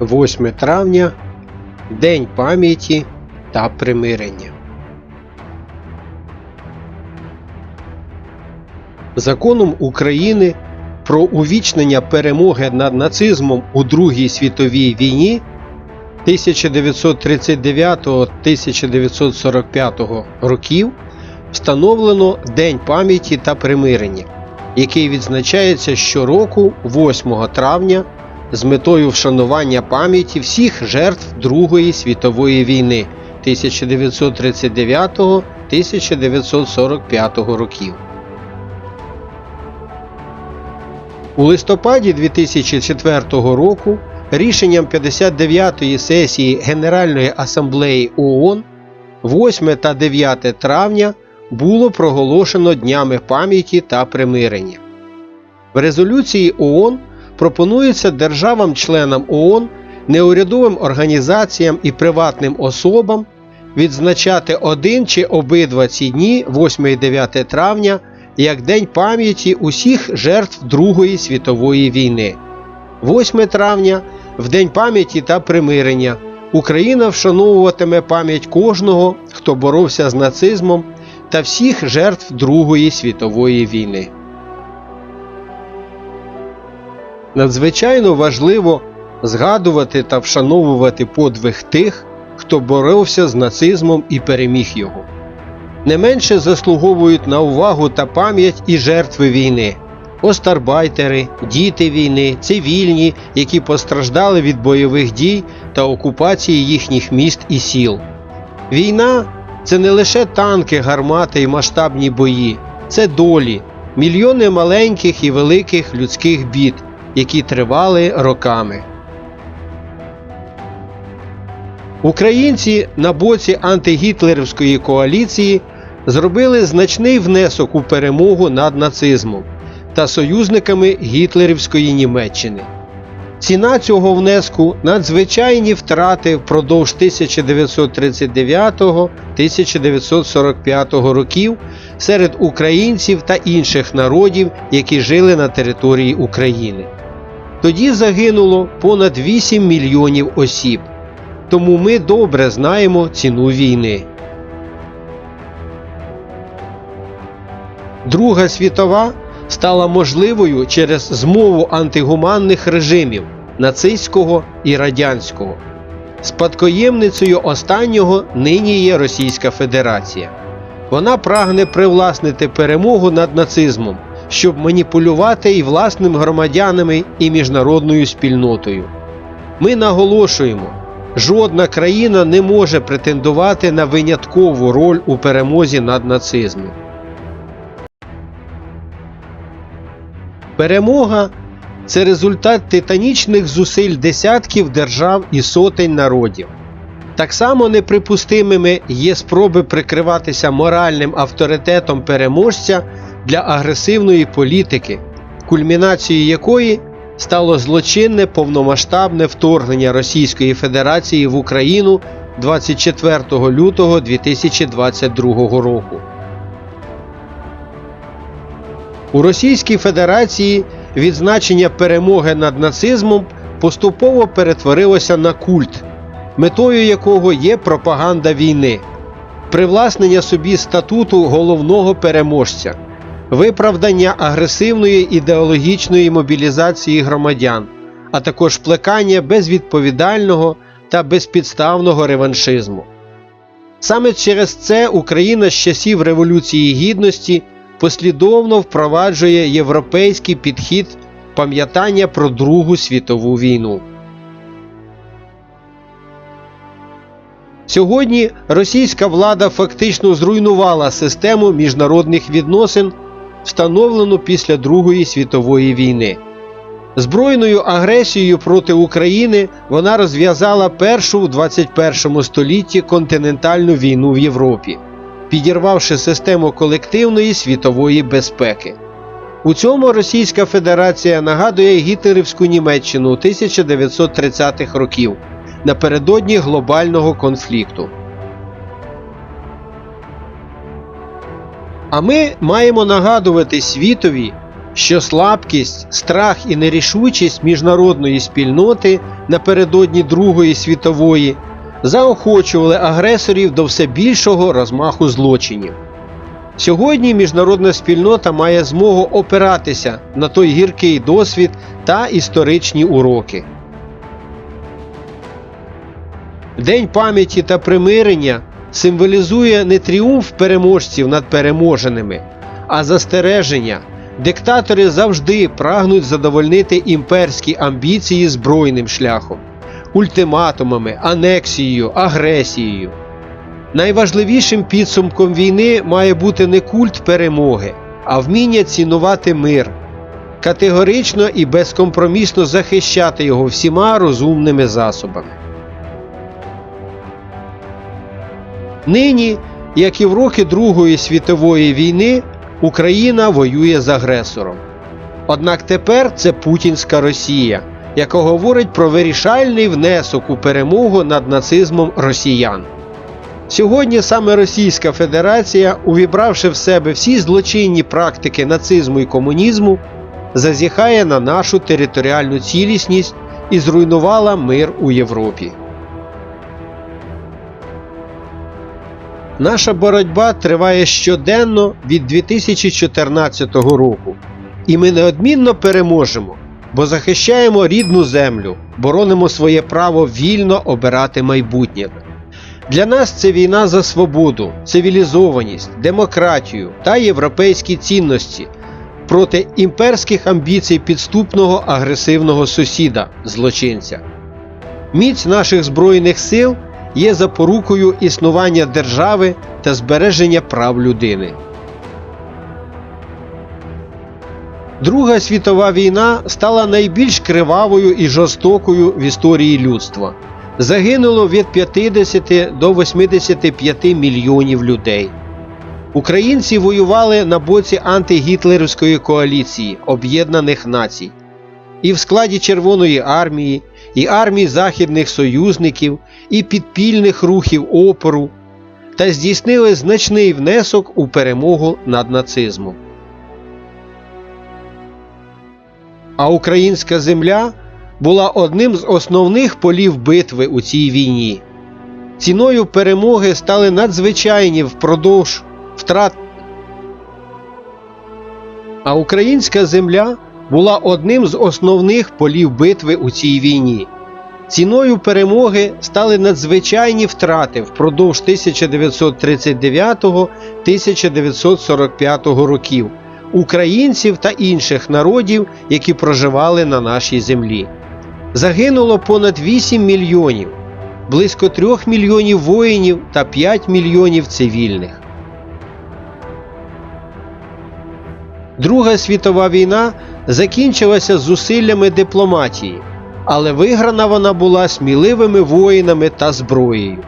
8 травня День пам'яті та примирення. Законом України про увічнення перемоги над нацизмом у Другій світовій війні 1939-1945 років встановлено День пам'яті та примирення, який відзначається щороку 8 травня з метою вшанування пам'яті всіх жертв Другої світової війни 1939-1945 років. У листопаді 2004 року рішенням 59-ї сесії Генеральної асамблеї ООН 8 та 9 травня було проголошено Днями пам'яті та примирення. В резолюції ООН пропонується державам-членам ООН, неурядовим організаціям і приватним особам відзначати один чи обидва ці дні 8 і 9 травня як День пам'яті усіх жертв Другої світової війни. 8 травня в День пам'яті та примирення Україна вшановуватиме пам'ять кожного, хто боровся з нацизмом та всіх жертв Другої світової війни. Надзвичайно важливо згадувати та вшановувати подвиг тих, хто боровся з нацизмом і переміг його. Не менше заслуговують на увагу та пам'ять і жертви війни, остарбайтери, діти війни, цивільні, які постраждали від бойових дій та окупації їхніх міст і сіл. Війна це не лише танки, гармати і масштабні бої, це долі, мільйони маленьких і великих людських бід, які тривали роками. Українці на боці антигітлерівської коаліції зробили значний внесок у перемогу над нацизмом та союзниками гітлерівської Німеччини. Ціна цього внеску надзвичайні втрати впродовж 1939-1945 років серед українців та інших народів, які жили на території України. Тоді загинуло понад 8 мільйонів осіб. Тому ми добре знаємо ціну війни. Друга світова стала можливою через змову антигуманних режимів нацистського і радянського. Спадкоємницею останнього нині є Російська Федерація. Вона прагне привласнити перемогу над нацизмом, щоб маніпулювати і власним громадянами, і міжнародною спільнотою. Ми наголошуємо, жодна країна не може претендувати на виняткову роль у перемозі над нацизмом. Перемога це результат титанічних зусиль десятків держав і сотень народів. Так само неприпустимими є спроби прикриватися моральним авторитетом переможця для агресивної політики, кульмінацією якої стало злочинне повномасштабне вторгнення Російської Федерації в Україну 24 лютого 2022 року. У Російській Федерації відзначення перемоги над нацизмом поступово перетворилося на культ, метою якого є пропаганда війни, привласнення собі статуту головного переможця, виправдання агресивної ідеологічної мобілізації громадян, а також плекання безвідповідального та безпідставного реваншизму. Саме через це Україна з часів Революції Гідності послідовно впроваджує європейський підхід пам'ятання про Другу світову війну. Сьогодні російська влада фактично зруйнувала систему міжнародних відносин, встановлену після Другої світової війни. Збройною агресією проти України вона розв'язала першу в 21 столітті континентальну війну в Європі підірвавши систему колективної світової безпеки. У цьому Російська Федерація нагадує гітлерівську Німеччину 1930-х років напередодні глобального конфлікту. А ми маємо нагадувати світові, що слабкість, страх і нерішучість міжнародної спільноти напередодні Другої світової заохочували агресорів до все більшого розмаху злочинів. Сьогодні міжнародна спільнота має змогу опиратися на той гіркий досвід та історичні уроки. День пам'яті та примирення символізує не тріумф переможців над переможеними, а застереження. Диктатори завжди прагнуть задовольнити імперські амбіції збройним шляхом, ультиматумами, анексією, агресією. Найважливішим підсумком війни має бути не культ перемоги, а вміння цінувати мир, категорично і безкомпромісно захищати його всіма розумними засобами. Нині, як і в роки Другої світової війни, Україна воює з агресором. Однак тепер це Путінська Росія, яка говорить про вирішальний внесок у перемогу над нацизмом росіян. Сьогодні саме Російська Федерація, увібравши в себе всі злочинні практики нацизму і комунізму, зазіхає на нашу територіальну цілісність і зруйнувала мир у Європі. Наша боротьба триває щоденно від 2014 року, і ми неодмінно переможемо, бо захищаємо рідну землю, боронимо своє право вільно обирати майбутнє. Для нас це війна за свободу, цивілізованість, демократію та європейські цінності проти імперських амбіцій підступного агресивного сусіда, злочинця. Міць наших Збройних сил є запорукою існування держави та збереження прав людини. Друга світова війна стала найбільш кривавою і жорстокою в історії людства. Загинуло від 50 до 85 мільйонів людей. Українці воювали на боці антигітлерівської коаліції Об'єднаних Націй і в складі Червоної армії, і армій західних союзників, і підпільних рухів опору та здійснили значний внесок у перемогу над нацизмом. А українська земля була одним з основних полів битви у цій війні. Ціною перемоги стали надзвичайні впродовж втрат. А українська земля була одним з основних полів битви у цій війні. Ціною перемоги стали надзвичайні втрати впродовж 1939-1945 років українців та інших народів, які проживали на нашій землі. Загинуло понад 8 мільйонів, близько 3 мільйонів воїнів та 5 мільйонів цивільних. Друга світова війна закінчилася зусиллями дипломатії, але виграна вона була сміливими воїнами та зброєю.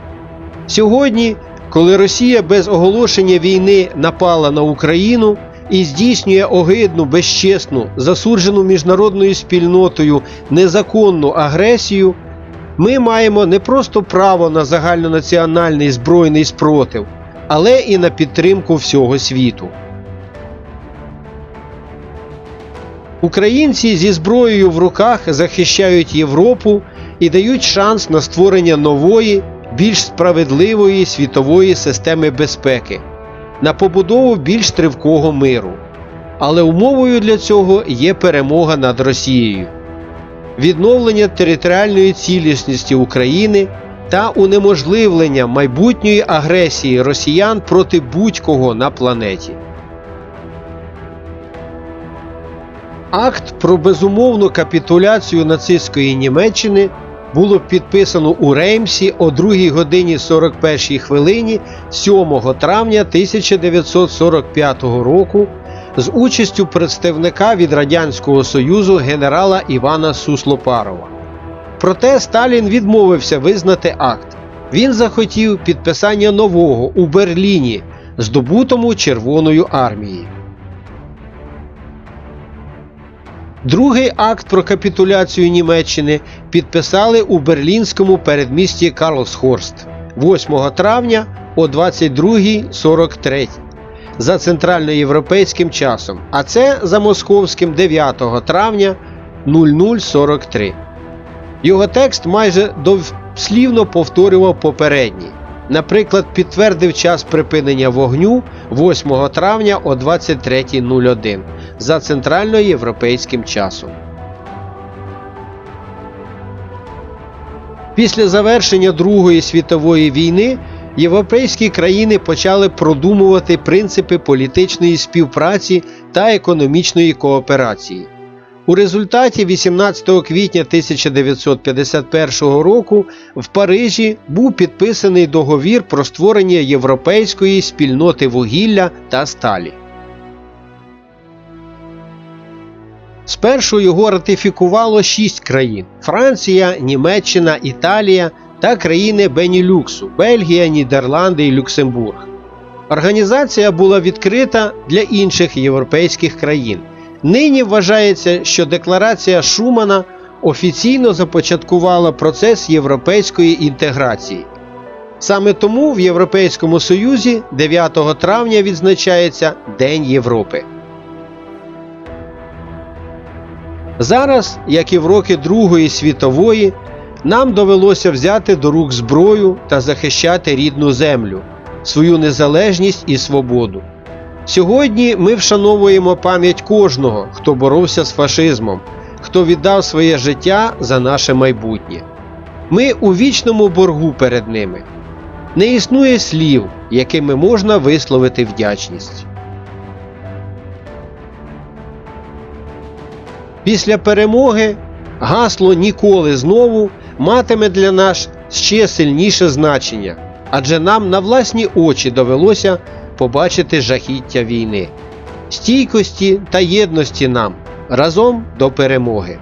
Сьогодні, коли Росія без оголошення війни напала на Україну і здійснює огидну, безчесну, засуджену міжнародною спільнотою незаконну агресію, ми маємо не просто право на загальнонаціональний збройний спротив, але і на підтримку всього світу. Українці зі зброєю в руках захищають Європу і дають шанс на створення нової, більш справедливої світової системи безпеки, на побудову більш тривкого миру. Але умовою для цього є перемога над Росією, відновлення територіальної цілісності України та унеможливлення майбутньої агресії росіян проти будь-кого на планеті. Акт про безумовну капітуляцію нацистської Німеччини було підписано у Реймсі о 2 годині 41 хвилині 7 травня 1945 року з участю представника від Радянського Союзу генерала Івана Суслопарова. Проте Сталін відмовився визнати акт. Він захотів підписання нового у Берліні, здобутому Червоною армією. Другий акт про капітуляцію Німеччини підписали у берлінському передмісті Карлсхорст 8 травня о 22.43. за центральноєвропейським часом, а це за московським 9 травня 0043. Його текст майже дослівно повторював попередній. Наприклад, підтвердив час припинення вогню 8 травня о 23.01 за центральноєвропейським часом. Після завершення Другої світової війни європейські країни почали продумувати принципи політичної співпраці та економічної кооперації. У результаті 18 квітня 1951 року в Парижі був підписаний договір про створення Європейської спільноти вугілля та сталі. Спершу його ратифікувало шість країн: Франція, Німеччина, Італія та країни Бенілюксу Бельгія, Нідерланди і Люксембург. Організація була відкрита для інших європейських країн. Нині вважається, що декларація Шумана офіційно започаткувала процес європейської інтеграції. Саме тому в Європейському Союзі 9 травня відзначається День Європи. Зараз, як і в роки Другої світової, нам довелося взяти до рук зброю та захищати рідну землю, свою незалежність і свободу. Сьогодні ми вшановуємо пам'ять кожного, хто боровся з фашизмом, хто віддав своє життя за наше майбутнє. Ми у вічному боргу перед ними. Не існує слів, якими можна висловити вдячність. Після перемоги гасло ніколи знову матиме для нас ще сильніше значення, адже нам на власні очі довелося побачити жахіття війни, стійкості та єдності нам разом до перемоги.